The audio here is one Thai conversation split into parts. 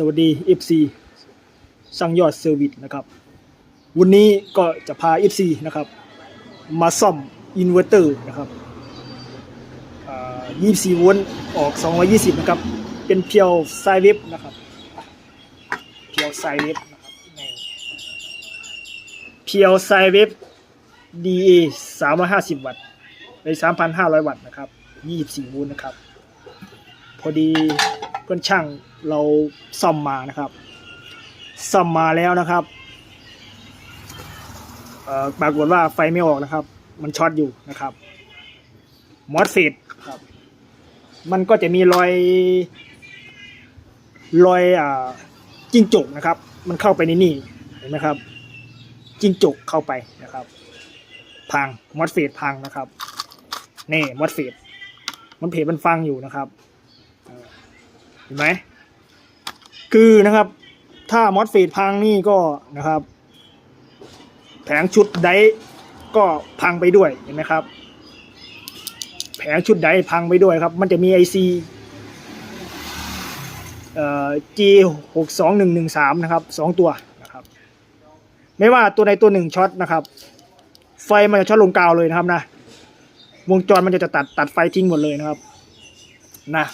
สวัสดี FC สั่งยอดเซอร์วิสนะครับ วันนี้ก็จะพา FC นะครับ มาซ่อมอินเวอร์เตอร์นะครับ24โวลต์ออก 220 นะครับ เป็นเพียวไซเวฟนะครับ เพียวไซเวฟนะครับเพียวไซเวฟ DA 350 วัตต์ใน3,500 วัตต์นะครับ 24โวลต์นะครับ พอดี พื่อนช่างเราซ่อมมานะครับซ่อมมาแล้วนะครับปรากฏว่าไฟไม่ออกนะครับ มันช็อตอยู่นะครับมอสเฟตครับมันก็จะมีรอยรอยอ่าจิ้งจกนะครับ มันเข้าไปในนี่เห็นไหมครับ จิ้งจกเข้าไปนะครับ พังมอสเฟตพังนะครับ นี่มอสเฟตมันเพจมันฟังอยู่นะครับ เห็นไหมคือนะครับ ถ้ามอสเฟตพังนี่ก็นะครับ แผงชุดไดก็พังไปด้วยเห็นไหมครับ แผงชุดไดพังไปด้วยครับ มันจะมีไอซีเอ่อ G หกสองหนึ่งหนึ่งสามนะครับสองตัวนะครับ ไม่ว่าตัวใดตัวหนึ่งช็อตนะครับ ไฟมันจะช็อตลงกาวเลยนะครับนะ วงจรมันจะตัดตัดไฟทิ้งหมดเลยนะครับ นะ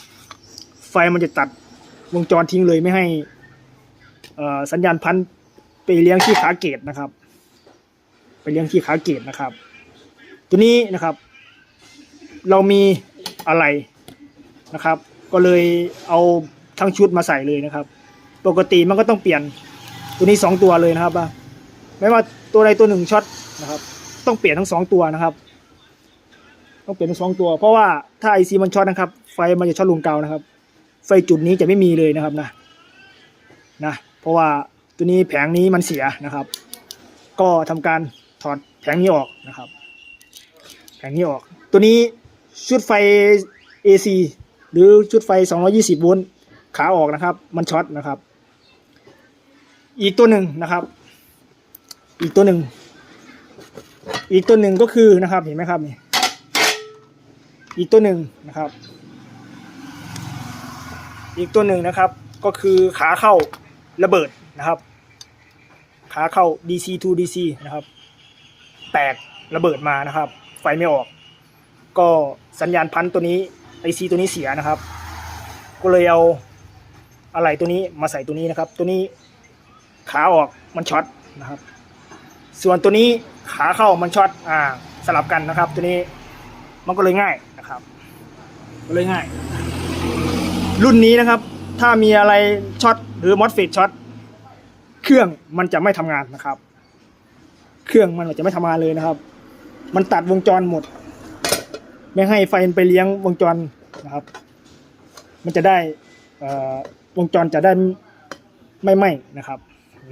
ไฟมันจะตัดวงจรทิ้งเลยไม่ให้สัญญาณพันไปเลี้ยงที่ขาเกตนะครับ ไปเลี้ยงที่ขาเกตนะครับ ตัวนี้นะครับ เรามีอะไรนะครับ ก็เลยเอาทั้งชุดมาใส่เลยนะครับ ปกติมันก็ต้องเปลี่ยนตัวนี้สองตัวเลยนะครับว่าไม่ว่าตัวใดตัวหนึ่งช็อตนะครับ ต้องเปลี่ยนทั้งสองตัวนะครับ ต้องเปลี่ยนทั้งสองตัว เพราะว่าถ้าไอซีมันช็อตนะครับ ไฟมันจะช็อตลงเกานะครับ ไฟจุดนี้จะไม่มีเลยนะครับนะนะเพราะว่าตัวนี้แผงนี้มันเสียนะครับ ก็ทำการถอดแผงนี้ออกนะครับ แผงนี้ออก ตัวนี้ชุดไฟ AC หรือชุดไฟ 220 โวลต์ขาออกนะครับ มันช็อตนะครับ อีกตัวหนึ่งนะครับ อีกตัวหนึ่ง อีกตัวหนึ่งก็คือนะครับเห็นไหมครับนี่อีกตัวหนึ่งนะครับ อีกตัวหนึ่งนะครับก็คือขาเข้าระเบิดนะครับ ขาเข้า DC to DC นะครับ แตกระเบิดมานะครับ ไฟไม่ออก ก็สัญญาณพันตัวนี้ IC ตัวนี้เสียนะครับ ก็เลยเอาอะไรตัวนี้มาใส่ตัวนี้นะครับ ตัวนี้ขาออกมันช็อตนะครับ ส่วนตัวนี้ขาเข้ามันช็อตอ่าสลับกันนะครับ ตัวนี้มันก็เลยง่ายนะครับ ก็เลยง่าย รุ่นนี้นะครับ ถ้ามีอะไรช็อตหรือมอสเฟตช็อตเครื่องมันจะไม่ทำงานนะครับ เครื่องมันจะไม่ทำงานเลยนะครับ มันตัดวงจรหมด ไม่ให้ไฟไปเลี้ยงวงจรนะครับ มันจะได้วงจรจะได้ไม่ไหม้นะครับ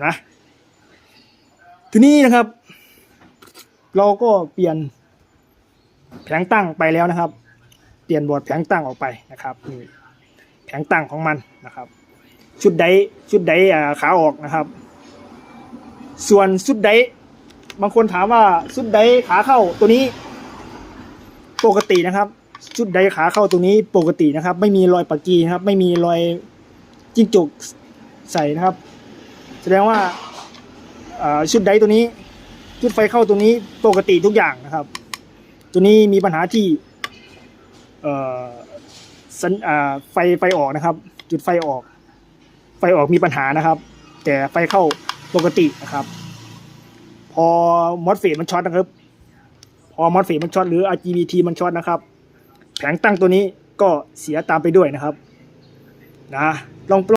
นะทีนี้นะครับ เราก็เปลี่ยนแผงตั้งไปแล้วนะครับ เปลี่ยนบอร์ดแผงตั้งออกไปนะครับนี่ แผงตั้งของมันนะครับ ชุดไดชุดไดขาออกนะครับ ส่วนชุดไดบางคนถามว่าชุดไดขาเข้าตัวนี้ ปกตินะครับ ชุดไดขาเข้าตัวนี้ปกตินะครับ ไม่มีรอยปากกีนะครับ ไม่มีรอยจิ้งจกใส่นะครับ แสดงว่าชุดไดตัวนี้ชุดไฟเข้าตัวนี้ปกติทุกอย่างนะครับ ตัวนี้มีปัญหาที่ สัญไฟไฟออกนะครับ จุดไฟออก ไฟออกมีปัญหานะครับ แต่ไฟเข้าปกตินะครับ พอมอสเฟตมันช็อตนะครับ พอมอสเฟตมันช็อตหรือ RGBT มันช็อตนะครับ แผงตั้งตัวนี้ก็เสียตามไปด้วยนะครับ นะลอง